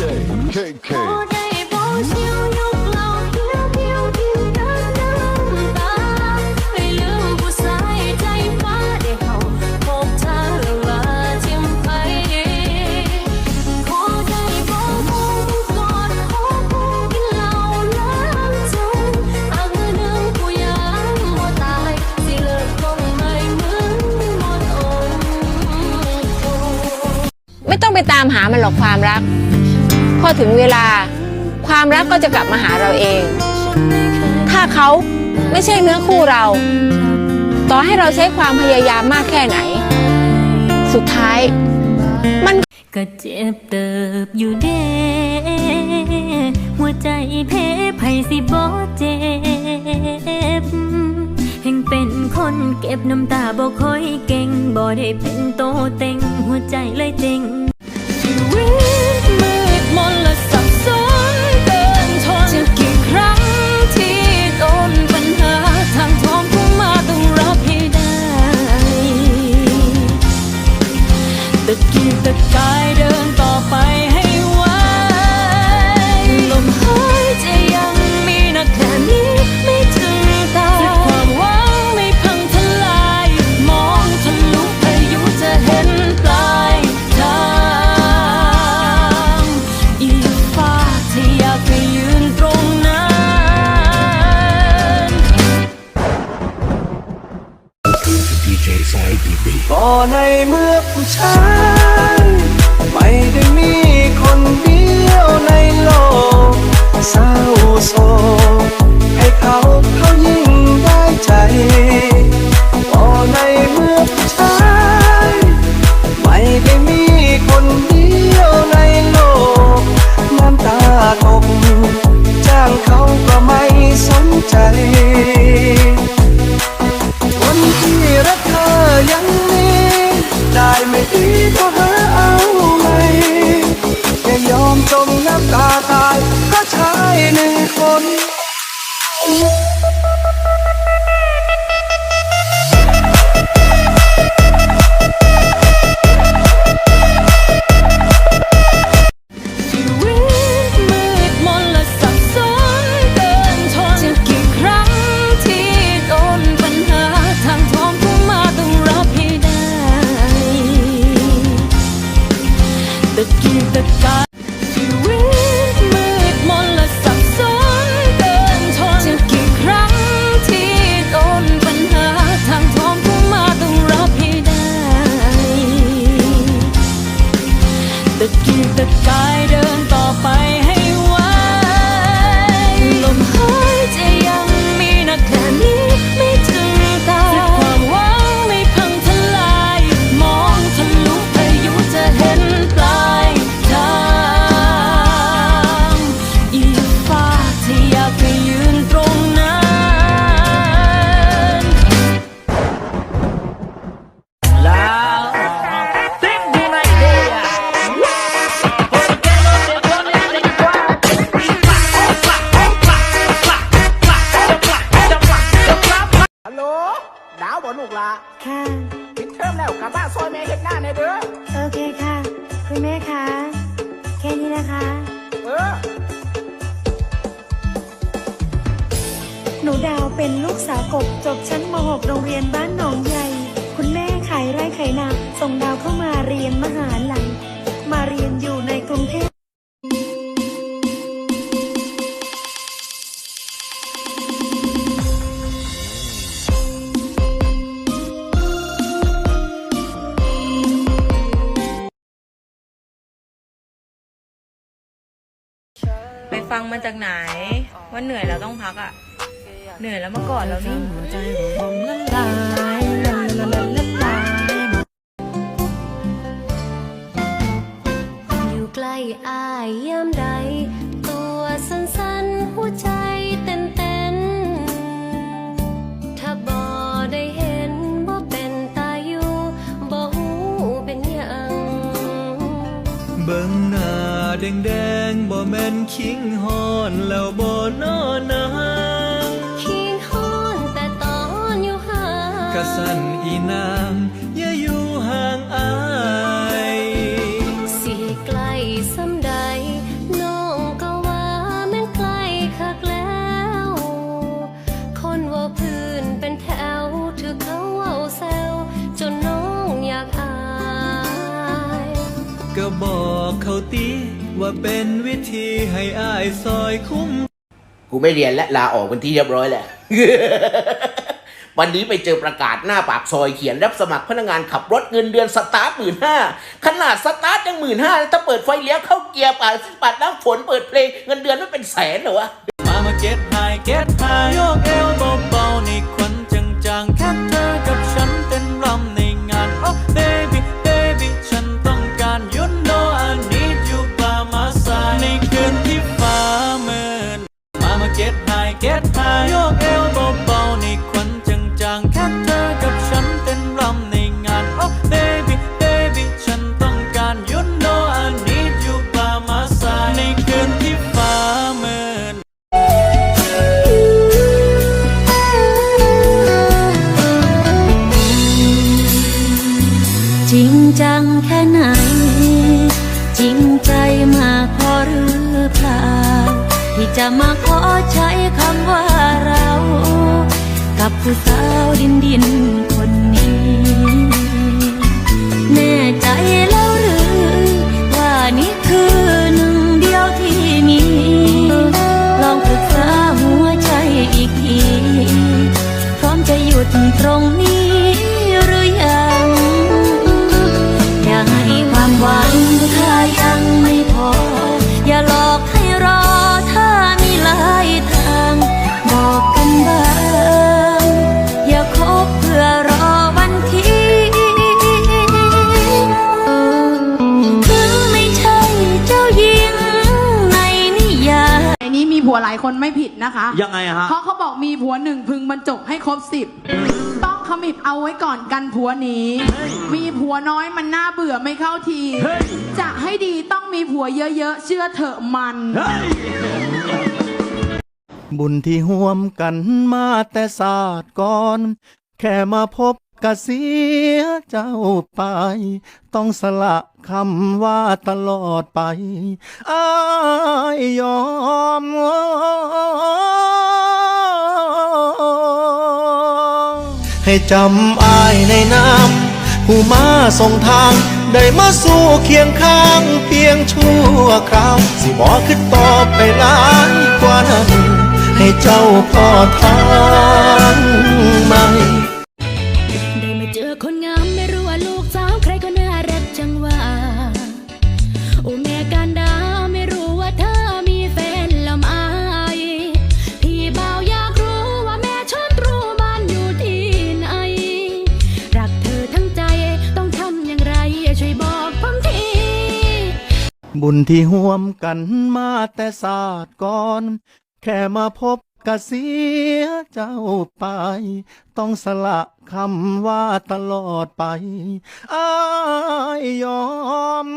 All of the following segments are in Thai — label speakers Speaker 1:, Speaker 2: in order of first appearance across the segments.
Speaker 1: KK
Speaker 2: ไม่ต้อง
Speaker 3: ไปตามหามันหรอกความรัก พอถึงเวลา ความรักก็จะกลับมาหาเราเอง ถ้าเขาไม่ใช่เนื้อคู่เรา ต่อให้เราใช้ความพยายามมากแค่ไหน สุดท้าย มัน
Speaker 2: ก็เจ็บเติบอยู่เด้หัวใจเพไผสิบ่เจ็บแห่งเป็นคนเก็บน้ำตาบ่ค่อยเก่งบ่ได้เป็นโตเต็งหัวใจเลยเต็ง อในเมื่
Speaker 4: อผู้ชาย น
Speaker 2: บ้านหนอง
Speaker 5: ให
Speaker 6: ญ่ คุณแม่ขายไร่ขายนา ส่งดาวเข้ามาเรียนมหาลัย มาเรียนอยู่ในกรุงเทพ
Speaker 3: ไปฟังมาจากไหน ว่าเหนื่อยแล้วต้องพักอะ เหนื่อยแล้วมาก่อนแล้วนี่
Speaker 2: ขิง
Speaker 4: หอนแล้วบ่นอนาง
Speaker 2: ขิงหอนแต่ตอนอยู่ห่าง
Speaker 4: กะสั่นอีนางอย่าอยู่ห่างอา
Speaker 7: เขาตีว่าเป็นวิธีให้อายซอยคุ้ม
Speaker 8: กูไม่เรียนและลาออกเป็นที่เรียบร้อยแล้ว วันนี้ไปเจอประกาศหน้าปากซอยเขียนรับสมัครพนักงานขับรถเงินเดือนสตาร์ทหมื่นห้าขนาดสตาร์ทยังหมื่นห้าถ้าเปิดไฟเลี้ยวเข้าเกียร์ป่าดปัดน้ำฝนเปิดเพลงเงินเดือนไม่เป็นแสนเหรอวะ
Speaker 7: มามาเก็ตไฮเก็ตไฮโยกเอ
Speaker 2: ผู้สาวดินดินคนนี้
Speaker 9: นะคะ
Speaker 7: ยังไงอะฮะ
Speaker 9: เพราะเขาบอกมีผัวหนึ่งพึงบรรจบให้ครบสิบต้องขมิบเอาไว้ก่อนกันผัวหนี้มีผัวน้อยมันน่าเบื่อไม่เข้าที
Speaker 7: เฮ้ย
Speaker 9: จะให้ดีต้องมีผัวเยอะๆ เชื่อเถอะมัน
Speaker 10: บุญที่ห่วมกันมาแต่ศาสตร์ก่อน แค่มาพบ กะเสียเจ้าไป ต้องสละคำว่าตลอดไปอายยอมให้จำอายในน้ำผู้มาส่งทาง ได้มาสู่เคียงข้างเพียงชั่วคราว สิบอกขึ้นต่อไปหลายกว่านั้น ให้เจ้าพอทางไหม
Speaker 2: บุ
Speaker 10: ญที่ห่วมกันมาแต่ศาสตร์ก่อน แค่มาพบกะเสียเจ้าไป ต้องสละคำว่าตลอดไปอายยอม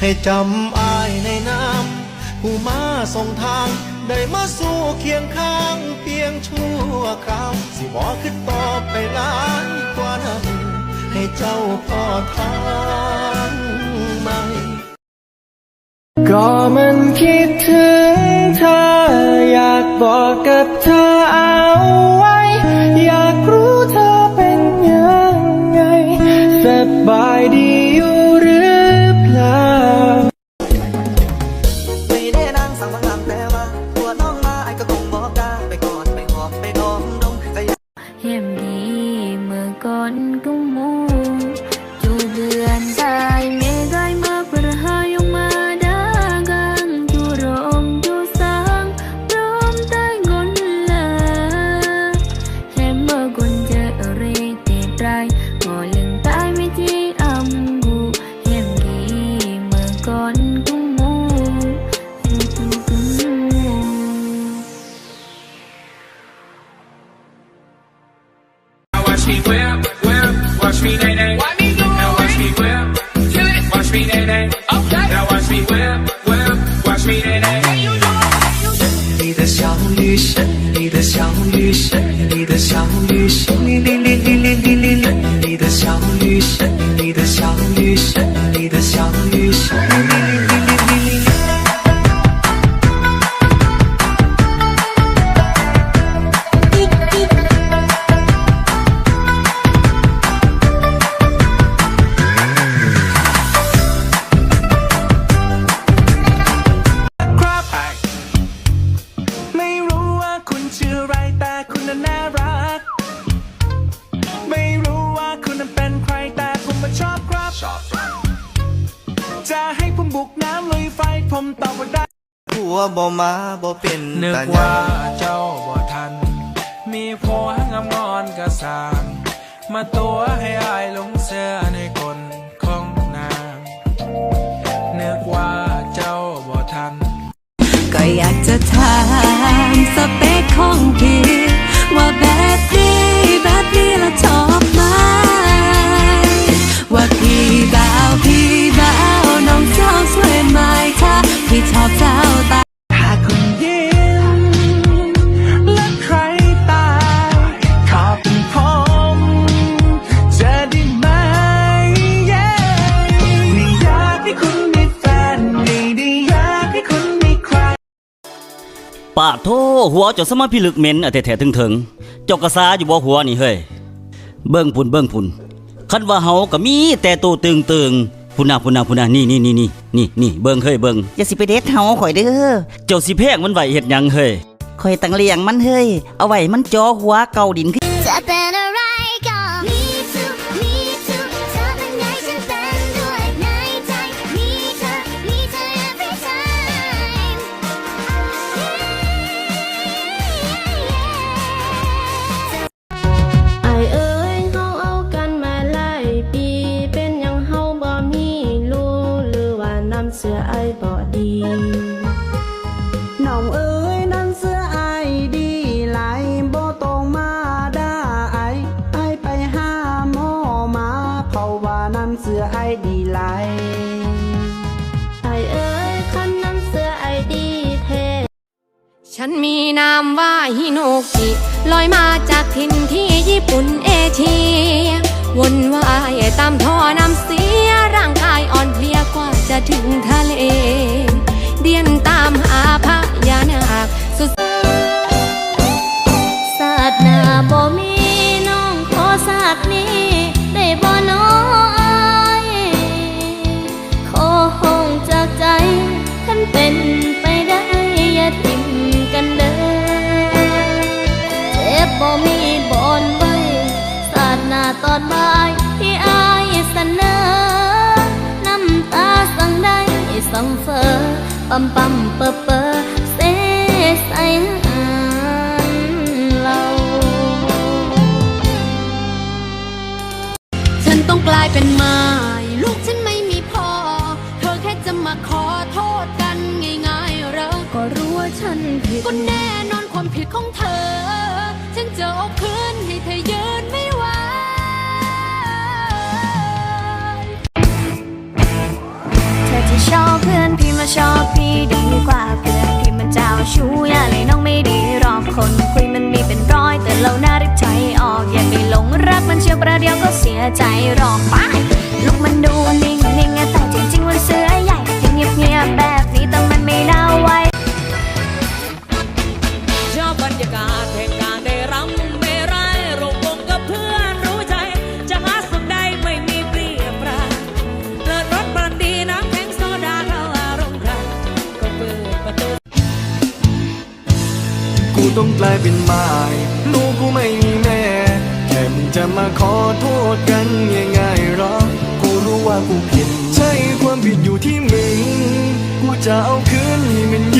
Speaker 10: ให้จำอายในน้ำผู้มาส่งทาง ได้มาสู่เคียงข้าง เพียงชั่วคราว สิบอกขึ้นต่อไปหลายกว่านั้น ให้เจ้าพอทางไหมก็มันคิดถึงเธอ อยากบอกกับเธอเอาไว้ อยากรู้เธอเป็นยังไงสบายดีอยู่หรือเปล่า
Speaker 4: ไม่ได้นางสั่งบางลำแต่ว่าตัวน้องมาไอ้ก็คงบอกกล้าไปกอดไปหอบไปดมดมแต่
Speaker 2: เห็มดีเมื่อก่อนก็มูจู
Speaker 11: 雨，是
Speaker 4: 你的小
Speaker 12: 雨，是。 มา
Speaker 13: บ่เป็น
Speaker 14: นึก
Speaker 13: ตา
Speaker 14: ว่าเจ้าบ่ทัน มีผัวงามงอนกระสางมาตัวให้อายหลงเสื้อในคนของนางนึกว่าเจ้าบ่ทัน
Speaker 15: ก็อยากจะถามสเปคของพี่ว่าแบบนี้แบบนี้ละชอบไหมว่าพี่บ่าวพี่บ่าวน้องสาวสวยไหมถ้าพี่ชอบสาวตา
Speaker 12: ถ้า
Speaker 16: โทหัวเจ้าสมาพิลึกเหม็นอะแท้ๆถึงๆเจ้ากระซาอยู่บ่หัวนี่เฮ้ยเบิ่งพุ่นเบิ่งพุ่นคันว่าเฮาก็มีแต่ตัวตึงๆพุ่นน่ะพุ่นน่ะพุ่นน่ะนี่นี่นี่นี่นี่นี่เบิ่งเฮ้ยเบิ่ง
Speaker 17: อย่าสิไปเด็ดเฮาข่อยเด้อ
Speaker 16: เจ้าสิแพงมันไว้เฮ็ดหยังเฮ้ย
Speaker 17: ข่อยตั้งเลี้ยงมันเฮ้ยเอาไว้มันจอหัวเก่าดินขึ้น
Speaker 15: จะเป็นอ ฉันมี
Speaker 18: นามว่า
Speaker 15: ฮิโนกิลอยมาจากถิ่นที่ญี่ปุ่นเอเชียวนว่ายตามท่อน้ำเสียร่างกายอ่อนเพลียกว่าจะถึงทะเล เดียนตามหาพระยานาค ฉันต้องกลายเป็นไม้ลูกฉันไม่มีพ่อ เธอแค่จะมาขอโทษกันง่ายๆเราก็รู้ว่าฉันผิดก็แน่นอนความผิดของเธอ ฉันจะเอาคืนให้เธอยืนไม่ไหวเธอที่ชอบเพื่อนพี่มาชอบพี่ดีกว่า เชียวประเดียวก็เสียใจหรอกไปลูกมันดูนิ่งๆแต่จริงๆมันเสือใหญ่ที่เงียบแบบนี้แต่มันไม่น่าไว้
Speaker 14: ชอบบรรยากาศแห่งการได้รำไม่ไรรวมวงกับเพื่อนรู้ใจ จะหาสุดใดไม่มีเปรียบปราเลิศรสบรันดีน้ำแข็งโซดาเข้าอารมณ์ใครก็เปิดประตู
Speaker 12: กูต้องกลายเป็นไม้ลูกกูไม่มี จะมาขอโทษกันง่าย
Speaker 4: ๆหรอ กูรู้ว่ากูผิด ใช่ความผิดอยู่ที่มึง กูจะเอาคืนให้มัน